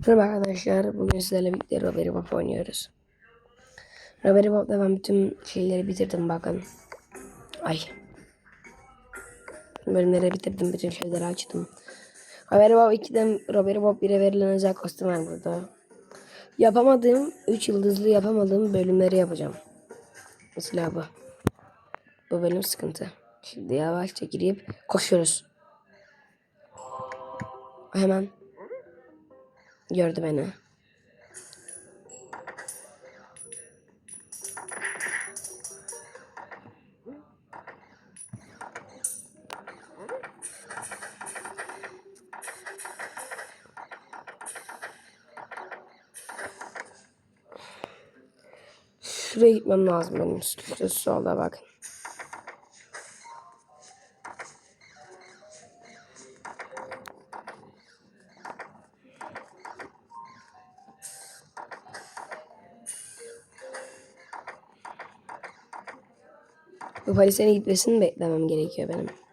Merhaba arkadaşlar. Bugün sizlerle birlikte Robert Bob oynuyoruz. Robert Bob'da ben bütün şeyleri bitirdim bakın. Ay. Bölümleri bitirdim. Bütün şeyleri açtım. Robert Bob 2'den Robert Bob 1'e verilen özel kostüm var burada. Yapamadığım, 3 yıldızlı yapamadığım bölümleri yapacağım. Mesela bu. Bu bölüm sıkıntı. Şimdi yavaşça girip koşuyoruz. Hemen gördü beni. Şuraya gitmem lazım benim. Şu solda bak. Paris'e gitmesini beklemem gerekiyor benim.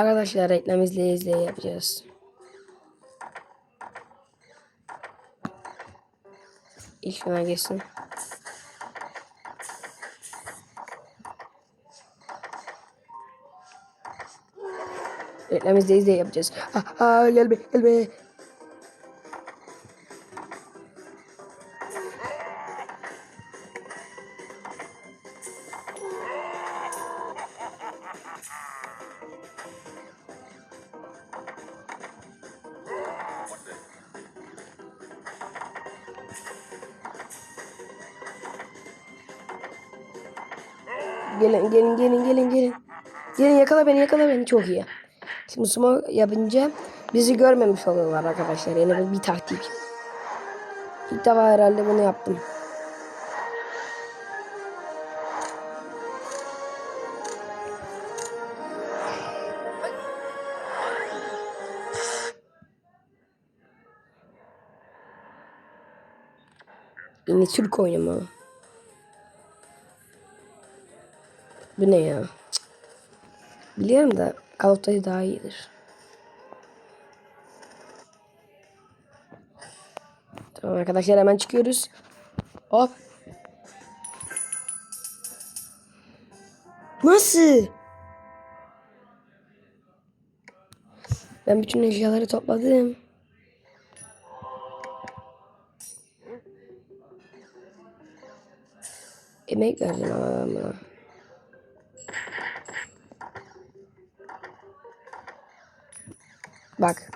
Arkadaşlar reklam izleye izleye yapacağız. İlk şuna geçsin. Reklam izleye izleye yapacağız. Ah, ah, gel be Gelin gelin gelin gelin gelin. Gelin yakala beni yakala beni çok iyi. Şimdi smoke yapınca bizi görmemiş oluyorlar arkadaşlar. Yani bir taktik. İlk defa herhalde bunu yaptım. Yine Türk oyunu Bu ne ya? Biliyorum da Call of Duty daha iyidir. Tamam arkadaşlar hemen çıkıyoruz. Hop. Nasıl? Ben bütün eşyaları topladım. Emek verdim ama ben buna. Bak.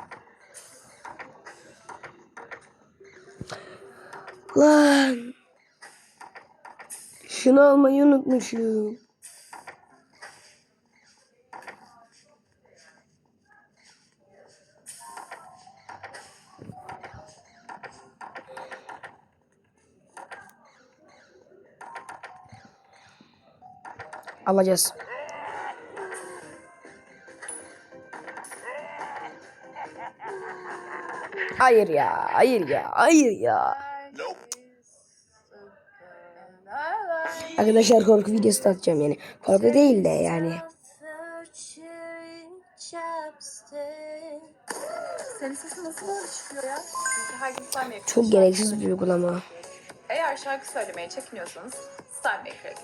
Lan. Şunu almayı unutmuşum. Alacağız. Hayır ya, hayır ya, hayır ya. Arkadaşlar korku videosu da atacağım yani. Korku değil de yani. Senin sesin nasıl böyle çıkıyor ya? Çünkü her gün Star Maker'ı Çok gereksiz bir uygulama. Eğer şarkı söylemeye çekiniyorsanız Star Maker'a.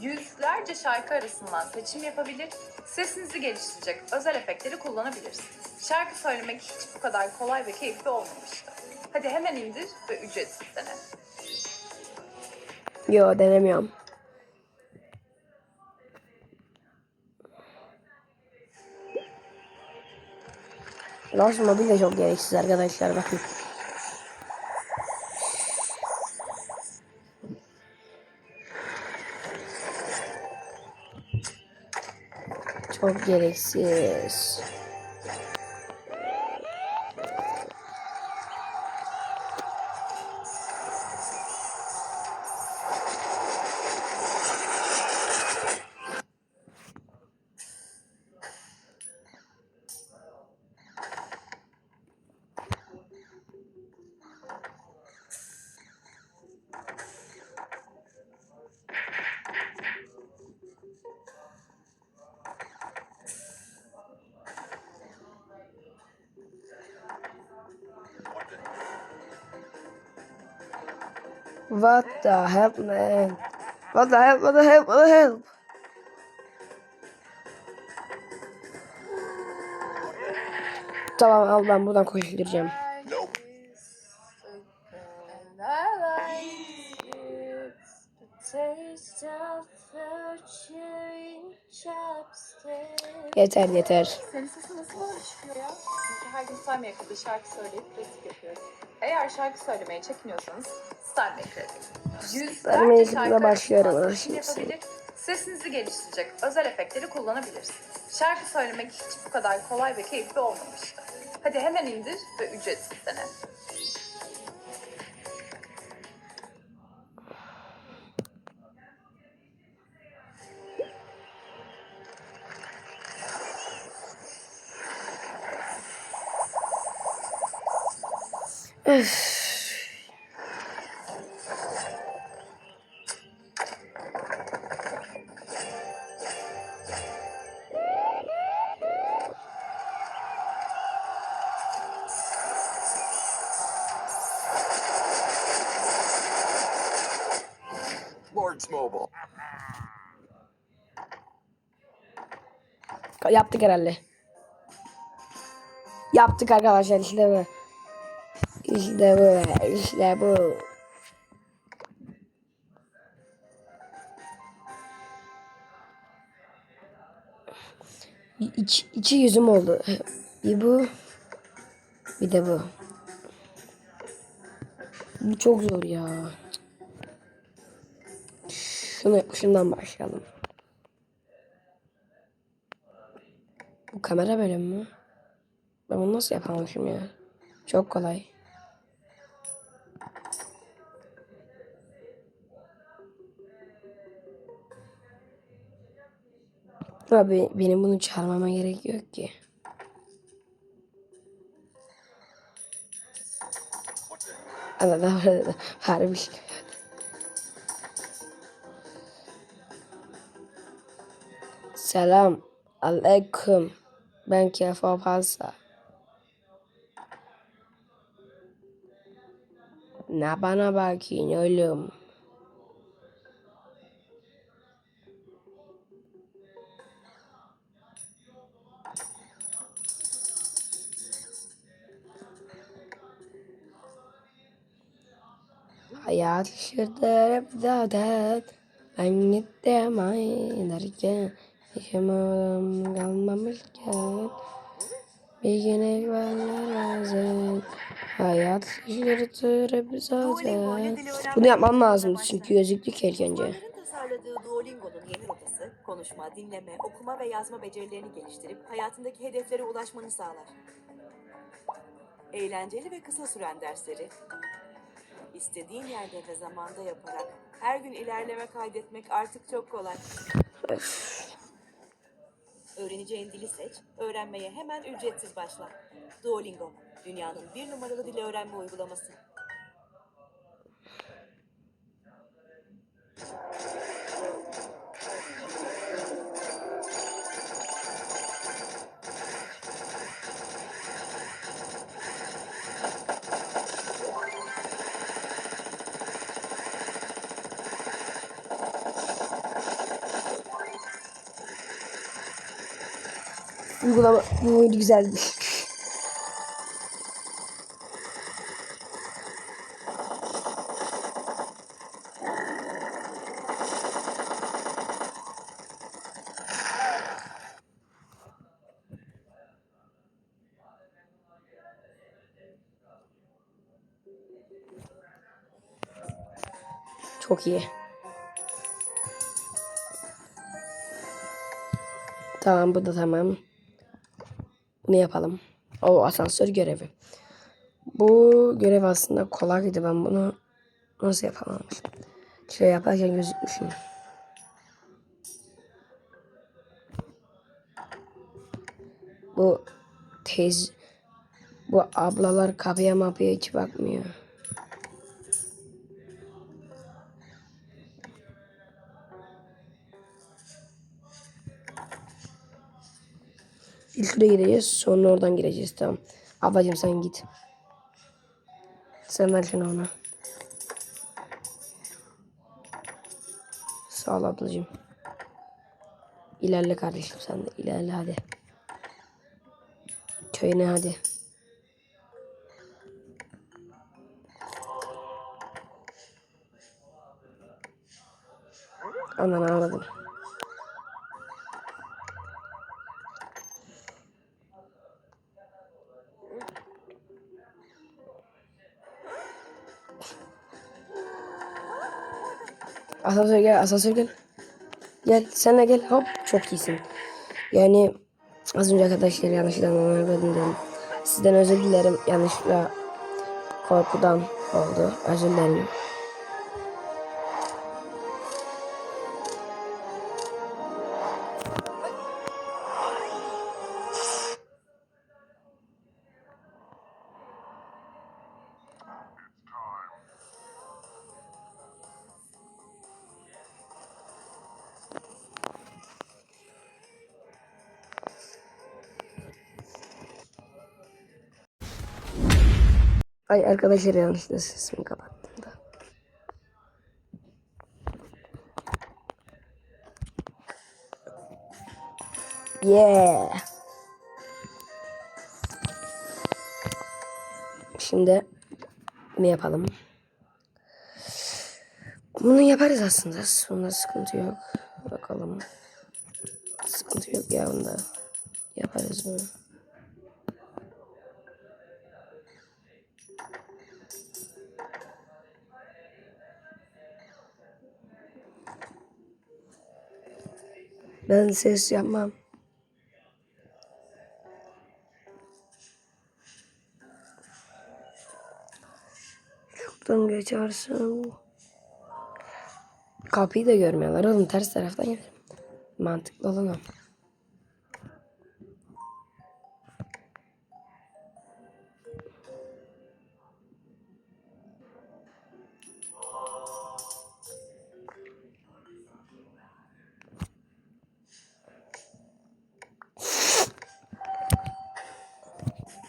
Yüzlerce şarkı arasından seçim yapabilir, sesinizi geliştirecek özel efektleri kullanabilirsiniz. Şarkı söylemek hiç bu kadar kolay ve keyifli olmamıştı. Hadi hemen indir ve ücretsiz dene. Yo denemiyorum. Lost Mobile de çok gereksiz arkadaşlar bakın. Çok gereksiz. The hell man? What the hell? What the hell? What the hell? Tamam al ben buradan koşturacağım. Yeter yeter. Senin sesin nasıl böyle ya? Çünkü her gün Style Maker'da şarkı söyleyip pratik yapıyoruz. Eğer şarkı söylemeye çekiniyorsanız Gelin. Style Yüzlerce şarkı başlıyorum yapabilir, sesinizi geliştirecek özel efektleri kullanabilirsiniz. Şarkı söylemek hiç bu kadar kolay ve keyifli olmamıştı. Hadi hemen indir ve ücretsiz dene. Lords Yaptık herhalde. Yaptık arkadaşlar işte bu. İşte bu. İşte bu. İç, içi yüzüm oldu. Bir bu. Bir de bu. Bu çok zor ya. Şunu, şundan başlayalım. Bu kamera bölümü mü? Ben bunu nasıl yapamamışım ya? Çok kolay. Abi benim bunu çağırmama gerek yok ki. Anladın mı? Harbi. Selam. Aleyküm. Ben Kefa Pasa. Ne bana bakıyorsun oğlum? Hayat şırdır hep zaten Ben gittim ay derken Yaşamadım kalmamışken Bir gün ekberler lazım Hayat şırdır hep zaten Bunu yapmam lazım çünkü gözüktük ilk önce tasarladığı Duolingo'nun yeni rotası, konuşma, dinleme, okuma ve yazma becerilerini geliştirip hayatındaki hedeflere ulaşmanı sağlar. Eğlenceli ve kısa süren dersleri, istediğin yerde ve zamanda yaparak her gün ilerleme kaydetmek artık çok kolay. Öğreneceğin dili seç, öğrenmeye hemen ücretsiz başla. Duolingo, dünyanın bir numaralı dil öğrenme uygulaması. Uygulama bu oyunu güzeldi. Çok iyi. Tamam bu da tamam. Bunu yapalım. O asansör görevi. Bu görev aslında kolaydı. Ben bunu nasıl yapamamışım. Şey yaparken gözükmüşüm. Bu tez bu ablalar kapıya mapıya hiç bakmıyor. İlk şuraya gideceğiz. Sonra oradan gireceğiz. Tamam. Ablacığım sen git. Sen ver şunu ona. Sağ ol ablacığım. İlerle kardeşim sen de ilerle hadi. Köyüne hadi. Ananı ağladım. Asansör gel, asansör gel. Gel, sen de gel. Hop, çok iyisin. Yani az önce arkadaşlar yanlışlıkla anlamadım dedim. Sizden özür dilerim. Yanlışlıkla korkudan oldu. Özür dilerim. Arkadaşlar yanlışlıkla sesimi kapattım da. Yeah. Şimdi ne yapalım? Bunu yaparız aslında. Bunda sıkıntı yok. Bakalım. Sıkıntı yok ya bunda. Yaparız bunu. Ben ses yapmam. Şuradan geçersin. Kapıyı da görmüyorlar oğlum ters taraftan gidelim. Mantıklı olan.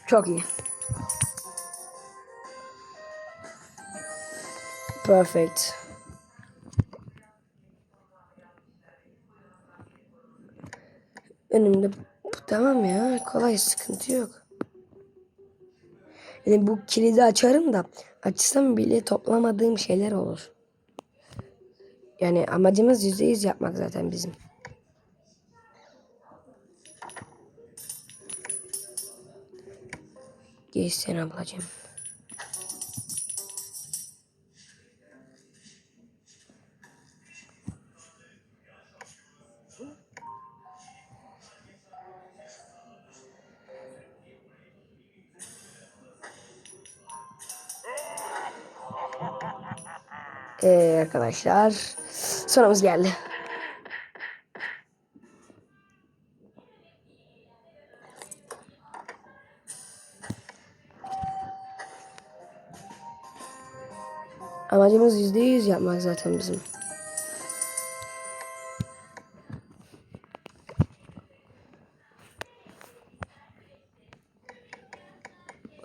Çok iyi. Perfect. Önümde bu tamam ya kolay sıkıntı yok. Yani bu kilidi açarım da açsam bile toplamadığım şeyler olur. Yani amacımız yüzde yüz yapmak zaten bizim. Geç ablacığım. Ee, arkadaşlar sonumuz geldi. Amacımız yüzde yüz yapmak zaten bizim.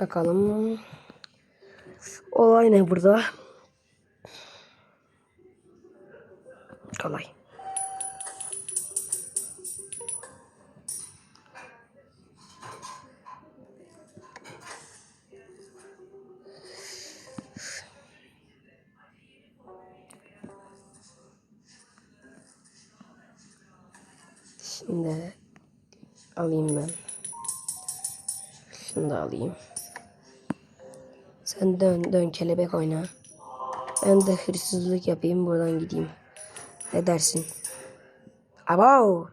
Bakalım. Olay ne burada? Kolay. Şimdi alayım ben. Şunu da alayım. Sen dön dön kelebek oyna. Ben de hırsızlık yapayım buradan gideyim. Ne dersin? Abo!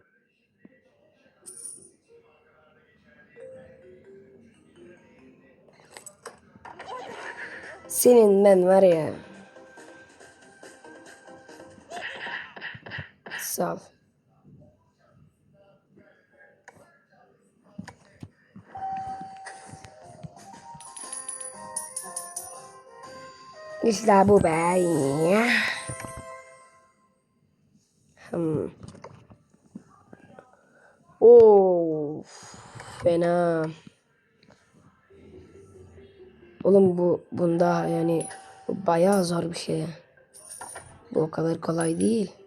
Senin ben var ya. Sağ ol. İşte bu be. Hmm. Of, fena. Oğlum bu bunda yani bayağı zor bir şey. Bu o kadar kolay değil.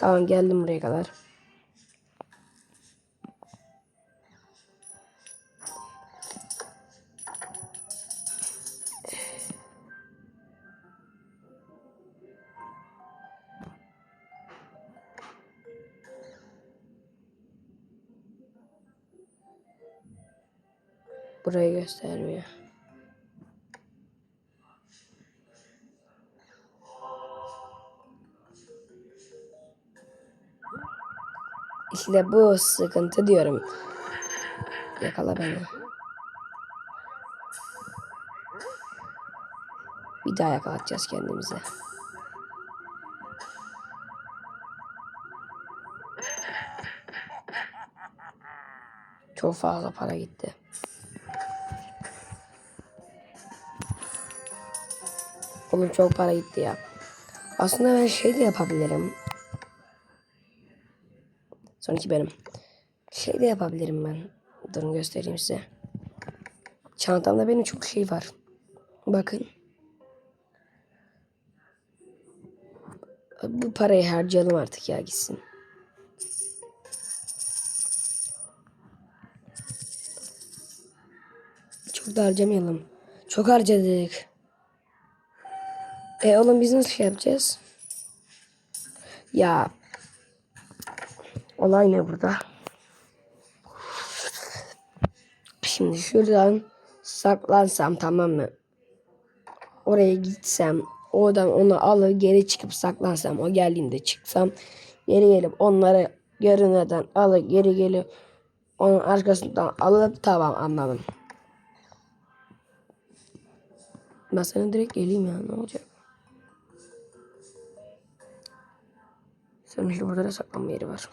Tamam geldim buraya kadar. Burayı göstermiyor. İşte bu sıkıntı diyorum. Yakala beni. Bir daha yakalatacağız kendimize. Çok fazla para gitti. Oğlum çok para gitti ya. Aslında ben şey de yapabilirim. Son iki. Şey de yapabilirim ben. Durun göstereyim size. Çantamda benim çok şey var. Bakın. Bu parayı harcayalım artık ya gitsin. Çok da harcamayalım. Çok harcadık. E oğlum biz nasıl şey yapacağız? Ya olay ne burada? Şimdi şuradan saklansam tamam mı? Oraya gitsem oradan onu alır geri çıkıp saklansam o geldiğinde çıksam geri gelip onları görünmeden alır geri gelip onun arkasından alıp tamam anladım. Ben sana direkt geleyim ya ne olacak? Sonuçta burada da saklanma yeri var.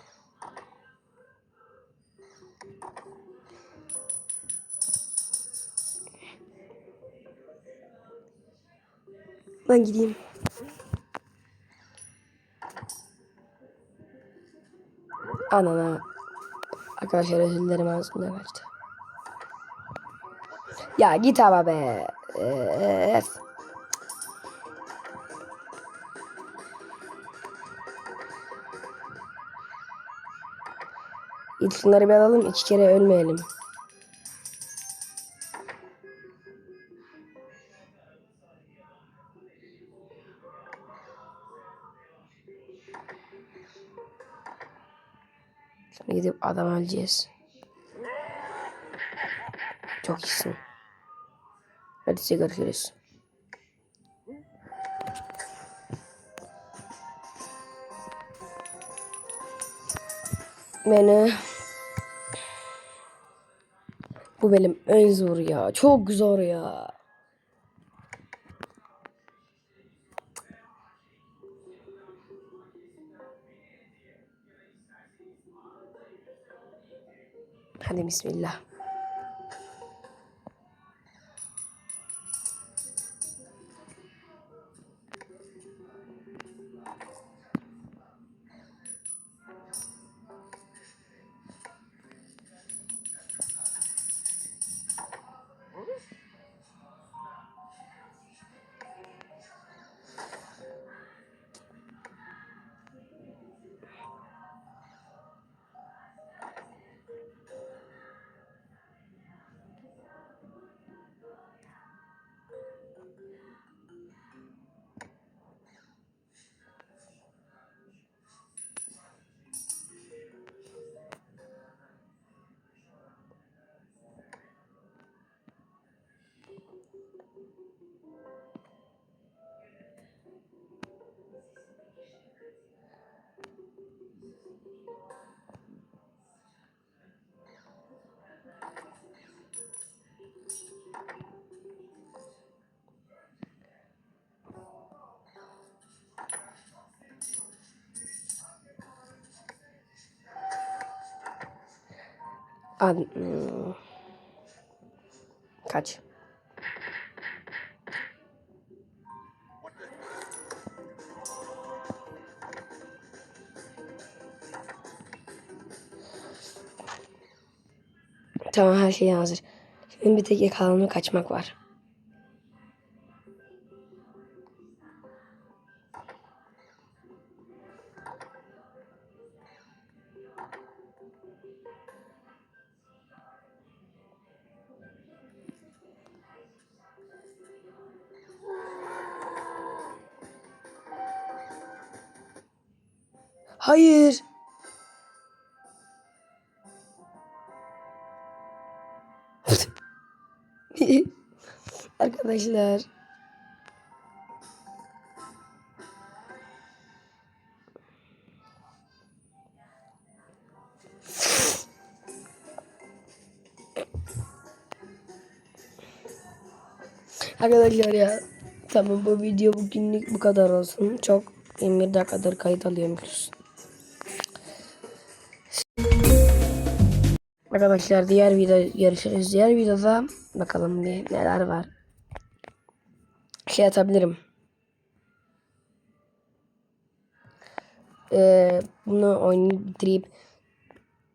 Ben gideyim. Anana. Arkadaşlar özür dilerim ağzımdan kaçtı. Ya git ama be. Ee, İlk şunları bir alalım iki kere ölmeyelim. Adam öleceğiz. Çok iyisin. Hadi size görüşürüz. Beni bu benim en zor ya. Çok zor ya. Hadi 아, 음, 같이. Tamam her şey hazır. Senin bir tek yakalanıp kaçmak var. Hayır. Arkadaşlar. Arkadaşlar ya. Tamam bu video bugünlük bu kadar olsun. Çok 21 dakikadır kayıt alıyormuşuz. Arkadaşlar diğer video görüşürüz. Diğer videoda bakalım bir neler var. Şey. Ee, bunu oynayıp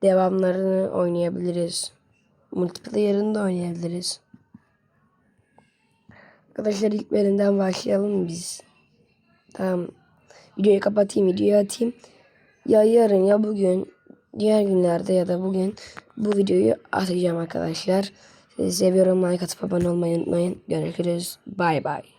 devamlarını oynayabiliriz. Multiplayer'ını da oynayabiliriz. Arkadaşlar ilk bölümden başlayalım biz. Tamam. Videoyu kapatayım, videoyu atayım. Ya yarın ya bugün, diğer günlerde ya da bugün bu videoyu atacağım arkadaşlar. Sizi seviyorum. Like atıp abone olmayı unutmayın. Görüşürüz. Bay bay.